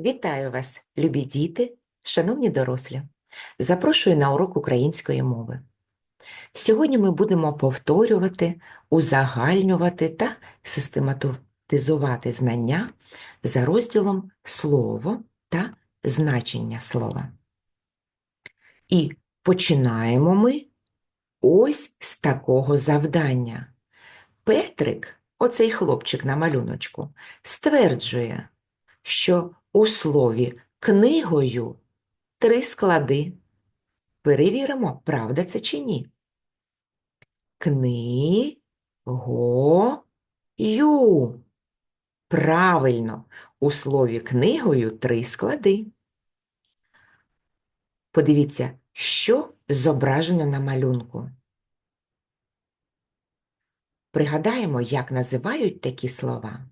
Вітаю вас, любі діти, шановні дорослі. Запрошую на урок української мови. Сьогодні ми будемо повторювати, узагальнювати та систематизувати знання за розділом слово та значення слова. І починаємо ми ось з такого завдання. Петрик, оцей хлопчик на малюночку, стверджує, що у слові книгою три склади. Перевіримо, правда це чи ні. Кни-го-ю. Правильно, у слові книгою три склади. Подивіться, що зображено на малюнку. Пригадаємо, як називають такі слова.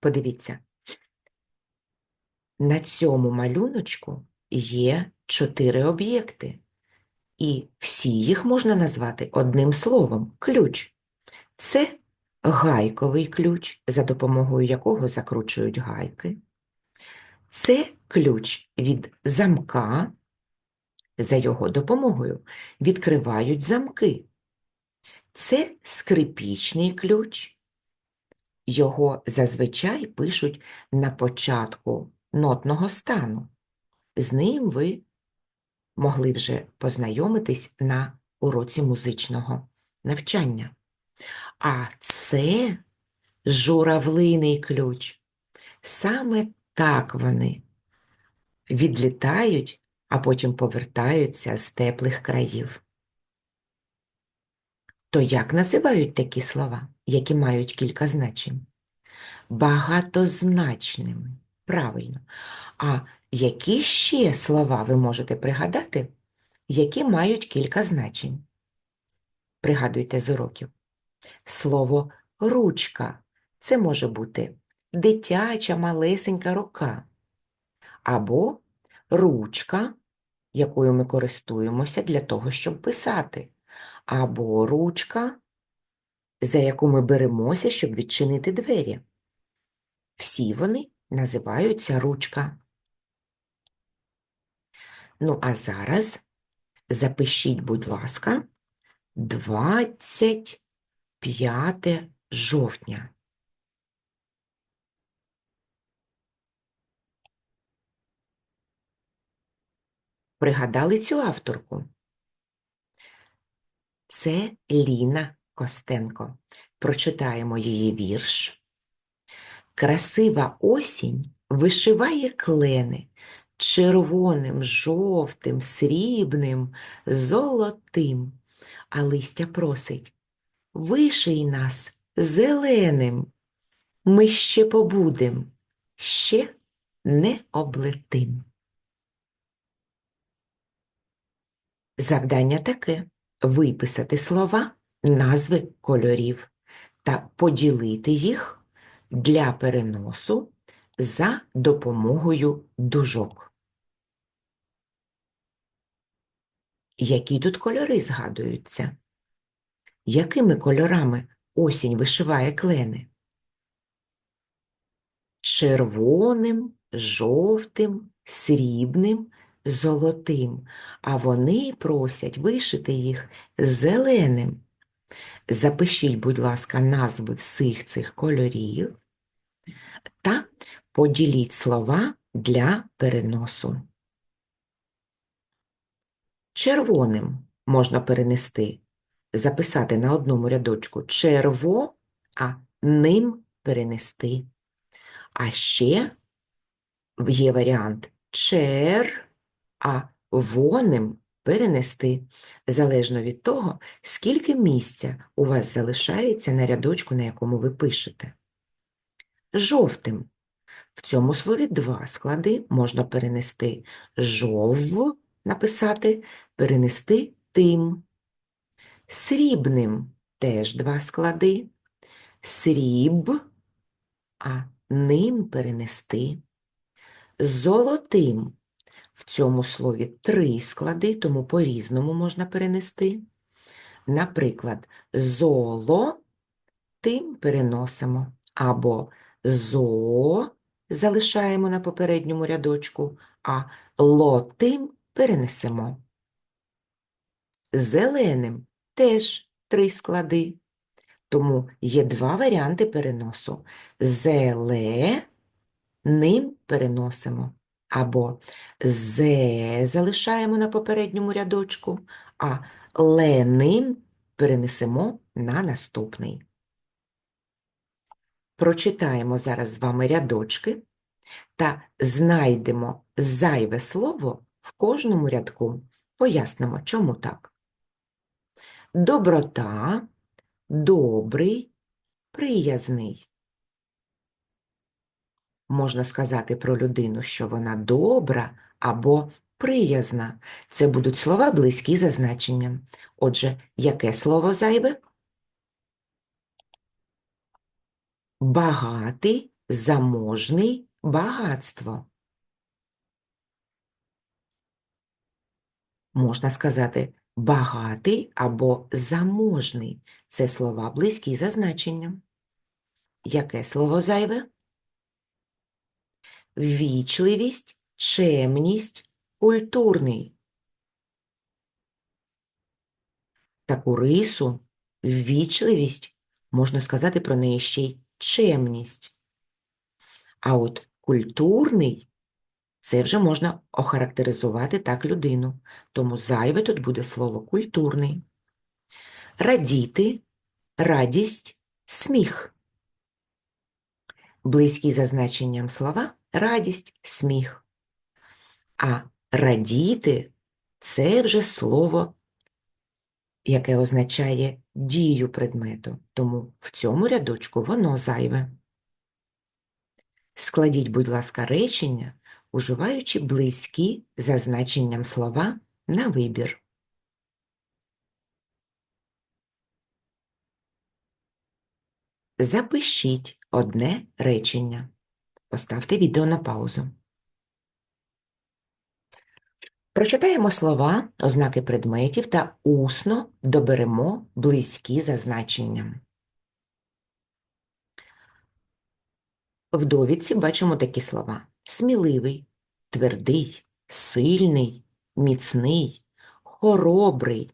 Подивіться, на цьому малюночку є чотири об'єкти, і всі їх можна назвати одним словом ключ. Це гайковий ключ, за допомогою якого закручують гайки. Це ключ від замка, за його допомогою відкривають замки. Це скрипічний ключ. Його зазвичай пишуть на початку нотного стану. З ним ви могли вже познайомитись на уроці музичного навчання. А це журавлиний ключ. Саме так вони відлітають, а потім повертаються з теплих країв. То як називають такі слова, які мають кілька значень? Багатозначними. Правильно. А які ще слова ви можете пригадати, які мають кілька значень? Пригадуйте з уроків. Слово ручка це може бути дитяча малесенька рука, або ручка, якою ми користуємося для того, щоб писати, або ручка, за яку ми беремося, щоб відчинити двері. Всі вони називаються ручка. Ну, а зараз запишіть, будь ласка, 25 жовтня. Пригадали цю авторку? Це Ліна Костенко. Прочитаємо її вірш. Красива осінь вишиває клени червоним, жовтим, срібним, золотим, а листя просить виший нас зеленим. Ми ще побудем, ще не облетим. Завдання таке виписати слова, назви кольорів та поділити їх для переносу за допомогою дужок. Які тут кольори згадуються? Якими кольорами осінь вишиває клени? Червоним, жовтим, срібним, золотим, а вони просять вишити їх зеленим. Запишіть, будь ласка, назви всіх цих кольорів та поділіть слова для переносу. Червоним можна перенести, записати на одному рядочку черво, а ним перенести. А ще є варіант чер, а воним перенести, залежно від того, скільки місця у вас залишається на рядочку, на якому ви пишете. Жовтим. В цьому слові два склади можна перенести жов, написати, перенести тим. Срібним теж два склади. Сріб, а ним перенести. Золотим в цьому слові три склади, тому по-різному можна перенести. Наприклад, золо тим переносимо, або зо залишаємо на попередньому рядочку, а лотим перенесемо. Зеленим теж три склади. Тому є два варіанти переносу. Зеленим переносимо. Або зе залишаємо на попередньому рядочку, а леним перенесемо на наступний. Прочитаємо зараз з вами рядочки та знайдемо зайве слово в кожному рядку. Пояснимо, чому так. Доброта, добрий, приязний. Можна сказати про людину, що вона добра або приязна. Це будуть слова близькі за значенням. Отже, яке слово зайве? Багатий, заможний, багатство. Можна сказати багатий або заможний. Це слова близькі за значенням. Яке слово зайве? Ввічливість, чемність, культурний. Таку рису, ввічливість, можна сказати про неї ще й чемність. А от культурний це вже можна охарактеризувати так людину, тому зайве тут буде слово культурний. Радіти, радість, сміх. Близькі за значенням слова радість, сміх. А радіти це вже слово, яке означає дію предмету, тому в цьому рядочку воно зайве. Складіть, будь ласка, речення, уживаючи близькі за значенням слова на вибір. Запишіть одне речення. Поставте відео на паузу. Прочитаємо слова, ознаки предметів та усно доберемо близькі за значенням. В довідці бачимо такі слова: сміливий, твердий, сильний, міцний, хоробрий,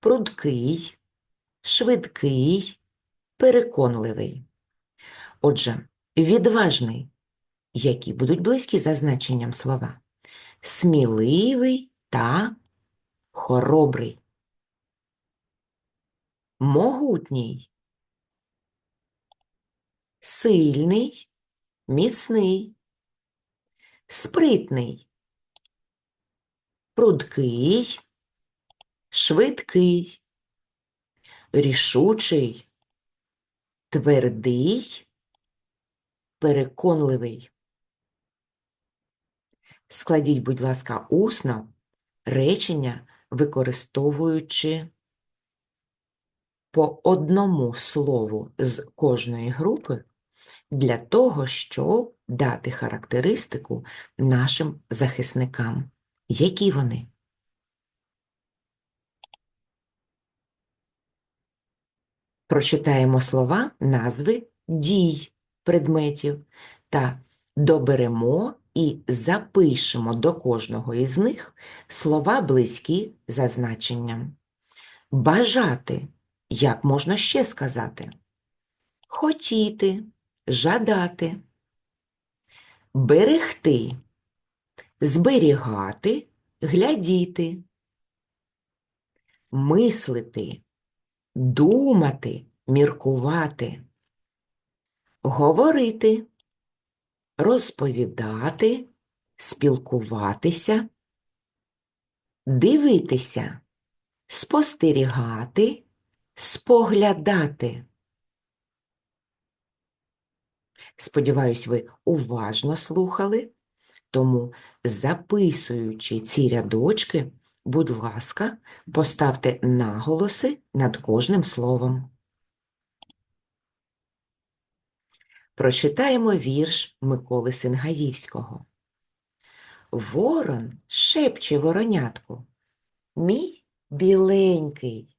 прудкий, швидкий, переконливий. Отже, відважний, які будуть близькі за значенням слова. Сміливий та хоробрий. Могутній, сильний, міцний, спритний, прудкий, швидкий, рішучий, твердий, переконливий. Складіть, будь ласка, усно речення, використовуючи по одному слову з кожної групи для того, щоб дати характеристику нашим захисникам. Які вони? Прочитаємо слова назви дій предметів та доберемо і запишемо до кожного із них слова близькі за значенням. Бажати, як можна ще сказати? Хотіти, жадати, берегти, зберігати, глядіти, мислити, думати, міркувати, говорити, розповідати, спілкуватися, дивитися, спостерігати, споглядати. Сподіваюсь, ви уважно слухали, тому, записуючи ці рядочки, будь ласка, поставте наголоси над кожним словом. Прочитаємо вірш Миколи Сингаївського. Ворон шепче воронятку. Мій біленький.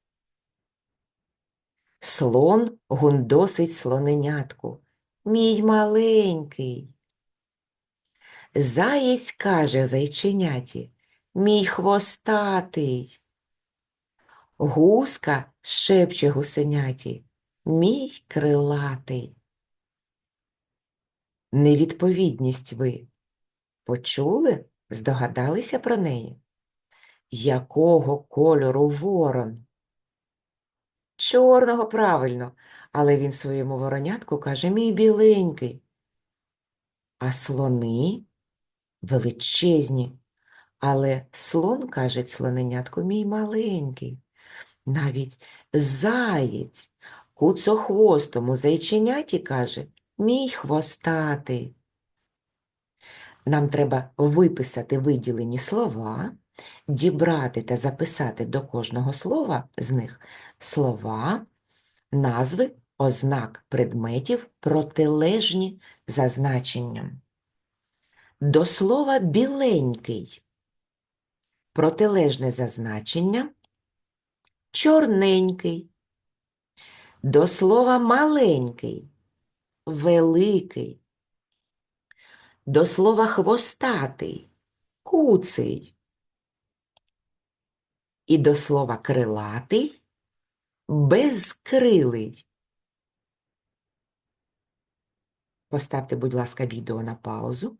Слон гундосить слоненятку. Мій маленький. Заєць каже зайченяті, мій хвостатий. Гуска шепче гусеняті, мій крилатий. Невідповідність ви почули? Здогадалися про неї? Якого кольору ворон? Чорного, правильно, але він своєму воронятку каже мій біленький. А слони величезні, але слон каже слоненятку мій маленький. Навіть заєць куцохвостому зайченяті каже мій хвостатий. Нам треба виписати виділені слова, дібрати та записати до кожного слова з них слова, назви, ознак предметів, протилежні за значенням. До слова біленький. Протилежне за значенням чорненький. До слова маленький, великий. До слова хвостатий, куций. І до слова крилатий, безкрилий. Поставте, будь ласка, відео на паузу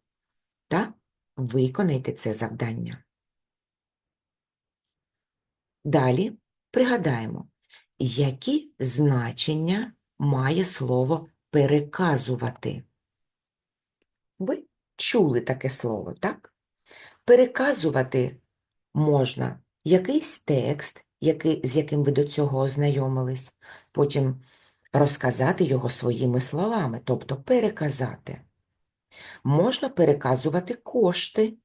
та виконайте це завдання. Далі пригадаємо, які значення має слово переказувати. Ви чули таке слово, так? Переказувати можна якийсь текст, який, з яким ви до цього ознайомились, потім розказати його своїми словами, тобто переказати. Можна переказувати кошти,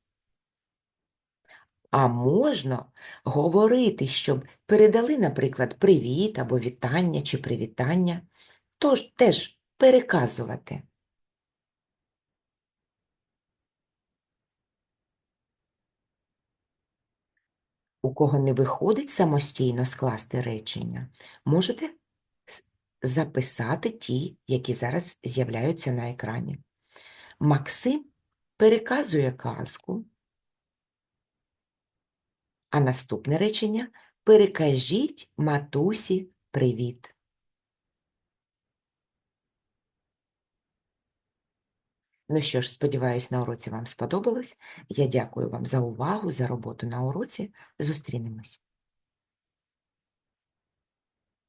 а можна говорити, щоб передали, наприклад, привіт або вітання чи привітання, тож теж переказувати. У кого не виходить самостійно скласти речення, можете записати ті, які зараз з'являються на екрані. Максим переказує казку, а наступне речення перекажіть матусі привіт. Ну що ж, сподіваюсь, на уроці вам сподобалось. Я дякую вам за увагу, за роботу на уроці. Зустрінемось.